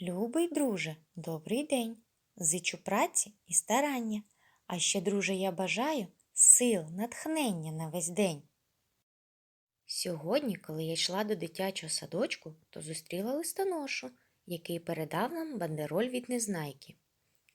Любий друже, добрий день. Зичу праці і старання. А ще, друже, я бажаю сил, натхнення на весь день. Сьогодні, коли я йшла до дитячого садочку, то зустріла листоношу, який передав нам бандероль від незнайки.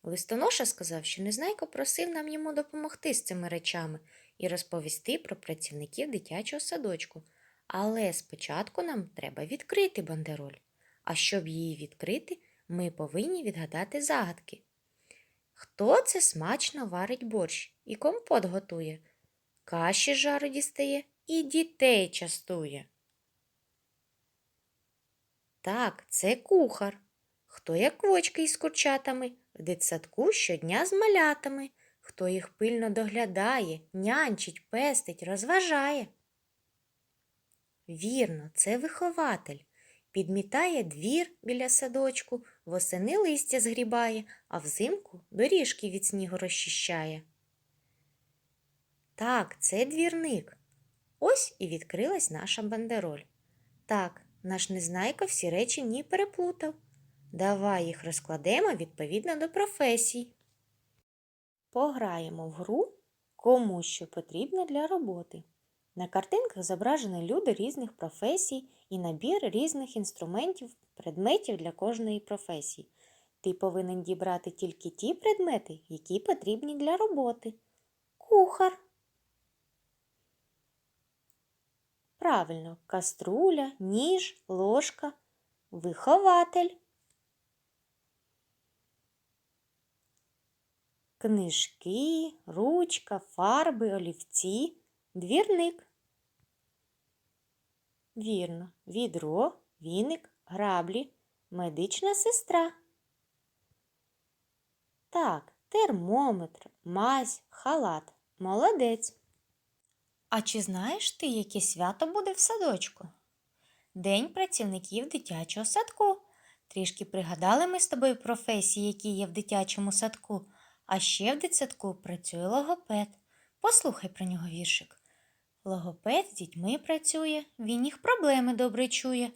Листоноша сказав, що незнайко просив нам йому допомогти з цими речами і розповісти про працівників дитячого садочку. Але спочатку нам треба відкрити бандероль. А щоб її відкрити, ми повинні відгадати загадки. Хто це смачно варить борщ і компот готує, каші жару дістає і дітей частує? Так, це кухар. Хто як квочки із курчатами, в дитсадку щодня з малятами, хто їх пильно доглядає, нянчить, пестить, розважає. Вірно, це вихователь. Підмітає двір біля садочку, восени листя згрібає, а взимку доріжки від снігу розчищає. Так, це двірник. Ось і відкрилась наша бандероль. Так, наш незнайко всі речі в ній переплутав. Давай їх розкладемо відповідно до професій. Пограємо в гру кому що потрібно для роботи. На картинках зображені люди різних професій і набір різних інструментів, предметів для кожної професії. Ти повинен дібрати тільки ті предмети, які потрібні для роботи. Кухар. Правильно, каструля, ніж, ложка, вихователь. Книжки, ручка, фарби, олівці, двірник. Вірно, відро, віник, граблі, медична сестра. Так, термометр, мазь, халат. Молодець. А чи знаєш ти, яке свято буде в садочку? День працівників дитячого садку. Трішки пригадали ми з тобою професії, які є в дитячому садку, а ще в дитсадку працює логопед. Послухай про нього віршик. Логопед з дітьми працює, він їх проблеми добре чує,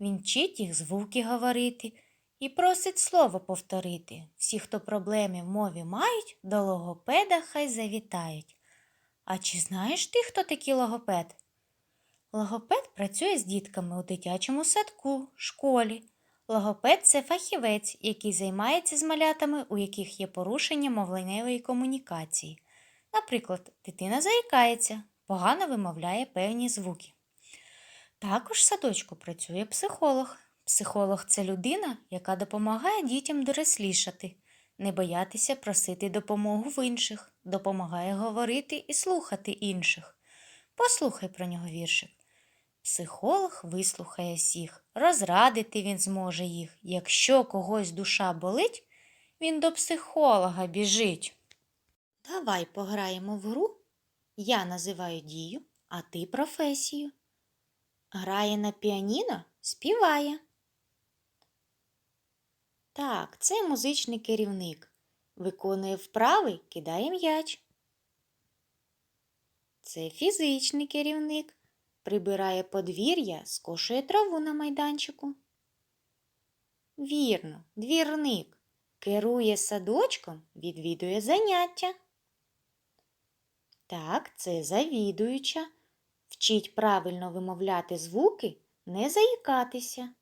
він вчить їх звуки говорити і просить слово повторити. Всі, хто проблеми в мові мають, до логопеда хай завітають. А чи знаєш ти, хто такий логопед? Логопед працює з дітками у дитячому садку, школі. Логопед це фахівець, який займається з малятами, у яких є порушення мовленнєвої комунікації. Наприклад, дитина заїкається, погано вимовляє певні звуки. Також в садочку працює психолог. Психолог це людина, яка допомагає дітям дорослішати, не боятися просити допомогу в інших, допомагає говорити і слухати інших. Послухай про нього віршик. Психолог вислухає всіх, розрадити він зможе їх. Якщо когось душа болить, він до психолога біжить. Давай пограємо в гру. Я називаю дію, а ти професію. Грає на піаніно, співає. Так, це музичний керівник. Виконує вправи, кидає м'яч. Це фізичний керівник. Прибирає подвір'я, скошує траву на майданчику. Вірно, двірник. Керує садочком, відвідує заняття. Так, це завідуюча. Вчить правильно вимовляти звуки, не заїкатися.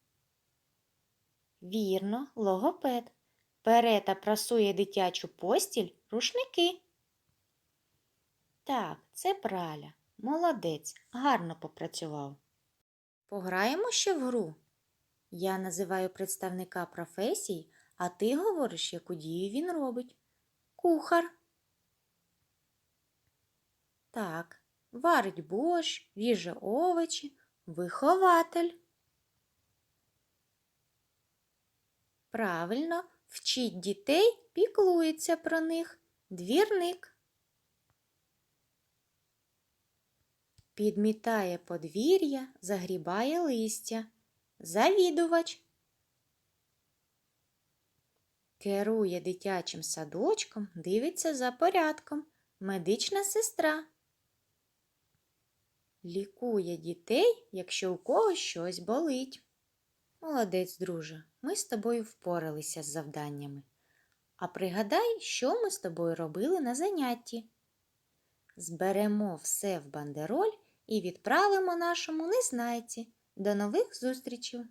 Вірно, логопед. Пере та прасує дитячу постіль, рушники. Так, це праля. Молодець, гарно попрацював. Пограємо ще в гру. Я називаю представника професії, а ти говориш, яку дію він робить. Кухар. Так, варить борщ, віже овочі, вихователь. Правильно, вчить дітей, піклується про них. Двірник. Підмітає подвір'я, загрібає листя. Завідувач. Керує дитячим садочком, дивиться за порядком. Медична сестра. Лікує дітей, якщо у когось щось болить. Молодець, друже. ми з тобою впоралися з завданнями. А пригадай, що ми з тобою робили на занятті. Зберемо все в бандероль і відправимо нашому незнайці. До нових зустрічей!